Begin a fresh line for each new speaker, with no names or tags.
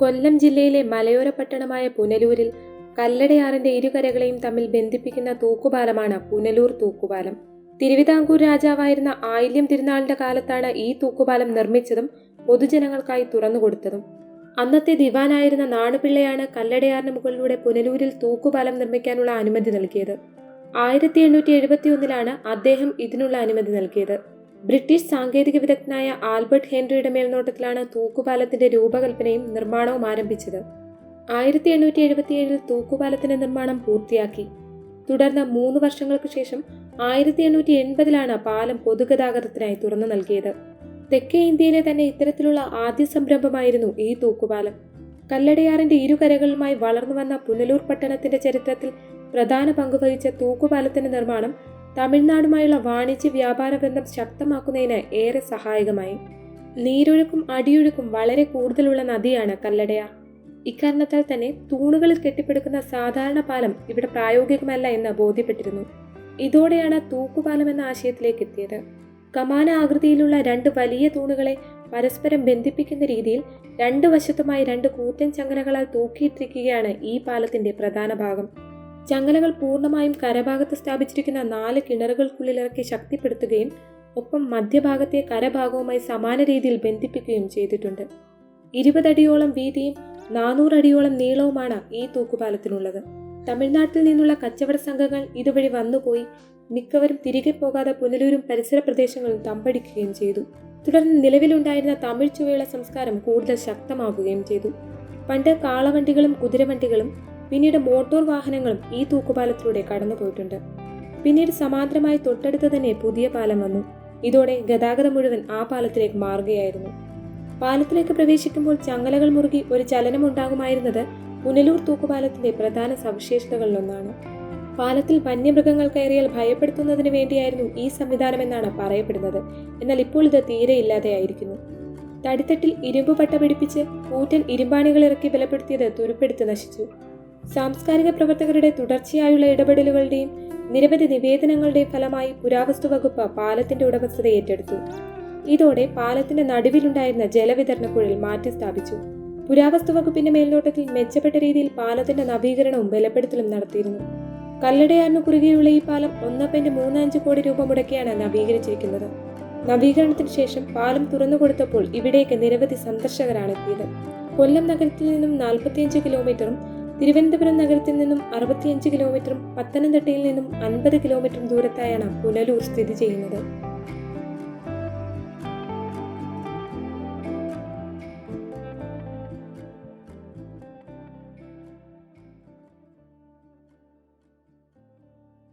കൊല്ലം ജില്ലയിലെ മലയോര പട്ടണമായ പുനലൂരിൽ കല്ലടയാറിന്റെ ഇരുകരകളെയും തമ്മിൽ ബന്ധിപ്പിക്കുന്ന തൂക്കുപാലമാണ് പുനലൂർ തൂക്കുപാലം. തിരുവിതാംകൂർ രാജാവായിരുന്ന ആയില്യം തിരുനാളിന്റെ കാലത്താണ് ഈ തൂക്കുപാലം നിർമ്മിച്ചതും പൊതുജനങ്ങൾക്കായി തുറന്നുകൊടുത്തതും. അന്നത്തെ ദിവാനായിരുന്ന നാണുപിള്ളയാണ് കല്ലടയാറിന് മുകളിലൂടെ പുനലൂരിൽ തൂക്കുപാലം നിർമ്മിക്കാനുള്ള അനുമതി നൽകിയത്. ആയിരത്തി എണ്ണൂറ്റി എഴുപത്തി ഒന്നിലാണ് അദ്ദേഹം ഇതിനുള്ള അനുമതി നൽകിയത്. ബ്രിട്ടീഷ് സാങ്കേതിക വിദഗ്ധനായ ആൽബർട്ട് ഹെൻറിയുടെ മേൽനോട്ടത്തിലാണ് തൂക്കുപാലത്തിന്റെ രൂപകൽപ്പനയും നിർമ്മാണവും ആരംഭിച്ചത്. ആയിരത്തി എണ്ണൂറ്റി എഴുപത്തിയേഴിൽ തൂക്കുപാലത്തിന്റെ നിർമ്മാണം പൂർത്തിയാക്കി. തുടർന്ന് മൂന്ന് വർഷങ്ങൾക്ക് ശേഷം ആയിരത്തി എണ്ണൂറ്റി എൺപതിലാണ് പാലം പൊതുഗതാഗതത്തിനായി തുറന്നു നൽകിയത്. തെക്കേ ഇന്ത്യയിലെ തന്നെ ഇത്തരത്തിലുള്ള ആദ്യ സംരംഭമായിരുന്നു ഈ തൂക്കുപാലം. കല്ലടയാറിന്റെ ഇരുകരകളുമായി വളർന്നു വന്ന പുനലൂർ പട്ടണത്തിന്റെ ചരിത്രത്തിൽ പ്രധാന പങ്കുവഹിച്ച തൂക്കുപാലത്തിന്റെ നിർമ്മാണം തമിഴ്നാടുമായുള്ള വാണിജ്യ വ്യാപാര ബന്ധം ശക്തമാക്കുന്നതിന് ഏറെ സഹായകമായി. നീരൊഴുക്കും അടിയൊഴുക്കും വളരെ കൂടുതലുള്ള നദിയാണ് കല്ലടയാർ ഇക്കാരണത്താൽ തന്നെ തൂണുകളിൽ കെട്ടിപ്പടുക്കുന്ന സാധാരണ പാലം ഇവിടെ പ്രായോഗികമല്ല എന്ന് ബോധ്യപ്പെട്ടിരുന്നു. ഇതോടെയാണ് തൂക്കുപാലം എന്ന ആശയത്തിലേക്ക് എത്തിയത്. കമാന ആകൃതിയിലുള്ള രണ്ട് വലിയ തൂണുകളെ പരസ്പരം ബന്ധിപ്പിക്കുന്ന രീതിയിൽ രണ്ട് വശത്തുമായി രണ്ട് കൂറ്റൻ ചങ്ങലകളാൽ തൂക്കിയിട്ടിരിക്കുകയാണ് ഈ പാലത്തിന്റെ പ്രധാന ഭാഗം. ചങ്ങലകൾ പൂർണമായും കരഭാഗത്ത് സ്ഥാപിച്ചിരിക്കുന്ന നാല് കിണറുകൾക്കുള്ളിലിറക്കി ശക്തിപ്പെടുത്തുകയും ഒപ്പം മധ്യഭാഗത്തെ കരഭാഗവുമായി സമാന രീതിയിൽ ബന്ധിപ്പിക്കുകയും ചെയ്തിട്ടുണ്ട്. ഇരുപതടിയോളം വീതിയും നാനൂറടിയോളം നീളവുമാണ് ഈ തൂക്കുപാലത്തിനുള്ളത്. തമിഴ്നാട്ടിൽ നിന്നുള്ള കച്ചവട സംഘങ്ങൾ ഇതുവഴി വന്നുപോയി മിക്കവരും തിരികെ പോകാതെ പുനലൂരും പരിസര പ്രദേശങ്ങളും തമ്പടിക്കുകയും ചെയ്തു. തുടർന്ന് നിലവിലുണ്ടായിരുന്ന തമിഴ് ചുവയുള്ള സംസ്കാരം കൂടുതൽ ശക്തമാകുകയും ചെയ്തു. പണ്ട് കാളവണ്ടികളും കുതിരവണ്ടികളും പിന്നീട് മോട്ടോർ വാഹനങ്ങളും ഈ തൂക്കുപാലത്തിലൂടെ കടന്നുപോയിട്ടുണ്ട് പിന്നീട് സമാന്തരമായി തൊട്ടടുത്ത് തന്നെ പുതിയ പാലം വന്നു. ഇതോടെ ഗതാഗതം മുഴുവൻ ആ പാലത്തിലേക്ക് മാറുകയായിരുന്നു. പാലത്തിലേക്ക് പ്രവേശിക്കുമ്പോൾ ചങ്ങലകൾ മുറുകി ഒരു ചലനം ഉണ്ടാകുമായിരുന്നത് പുനലൂർ തൂക്കുപാലത്തിന്റെ പ്രധാന സവിശേഷതകളിലൊന്നാണ്. പാലത്തിൽ വന്യമൃഗങ്ങൾ കയറിയാൽ ഭയപ്പെടുത്തുന്നതിന് വേണ്ടിയായിരുന്നു ഈ സംവിധാനമെന്നാണ് പറയപ്പെടുന്നത്. എന്നാൽ ഇപ്പോൾ ഇത് തീരെ ഇല്ലാതെയായിരിക്കുന്നു തടിത്തട്ടിൽ ഇരുമ്പ് പട്ട പിടിപ്പിച്ച് കൂറ്റൻ ഇരുമ്പാണികൾ ഇറക്കി ബലപ്പെടുത്തിയത് തുരുപ്പെടുത്ത് നശിച്ചു. സാംസ്കാരിക പ്രവർത്തകരുടെ തുടർച്ചയായുള്ള ഇടപെടലുകളുടെയും നിരവധി നിവേദനങ്ങളുടെയും ഫലമായി പുരാവസ്തു വകുപ്പ് പാലത്തിന്റെ ഉടമസ്ഥത ഏറ്റെടുത്തു. ഇതോടെ പാലത്തിന്റെ നടുവിലുണ്ടായിരുന്ന ജലവിതരണ കുഴൽ മാറ്റി സ്ഥാപിച്ചു. പുരാവസ്തു വകുപ്പിന്റെ മേൽനോട്ടത്തിൽ മെച്ചപ്പെട്ട രീതിയിൽ പാലത്തിന്റെ നവീകരണവും ബലപ്പെടുത്തലും നടത്തിയിരുന്നു. കല്ലടയാറിന് കുറുകെയുള്ള ഈ പാലം ഒന്ന് പോയിന്റ് മൂന്ന് അഞ്ച് കോടി രൂപ മുടക്കിയാണ് നവീകരിച്ചിരിക്കുന്നത്. നവീകരണത്തിന് ശേഷം പാലം തുറന്നു കൊടുത്തപ്പോൾ ഇവിടേക്ക് നിരവധി സന്ദർശകരാണ് എത്തിയത്. കൊല്ലം നഗരത്തിൽ നിന്നും നാൽപ്പത്തിയഞ്ച് കിലോമീറ്ററും തിരുവനന്തപുരം നഗരത്തിൽ നിന്നും അറുപത്തിയഞ്ച് കിലോമീറ്ററും പത്തനംതിട്ടയിൽ നിന്നും അൻപത് കിലോമീറ്ററും ദൂരത്തായാണ് പുനലൂർ സ്ഥിതി ചെയ്യുന്നത്.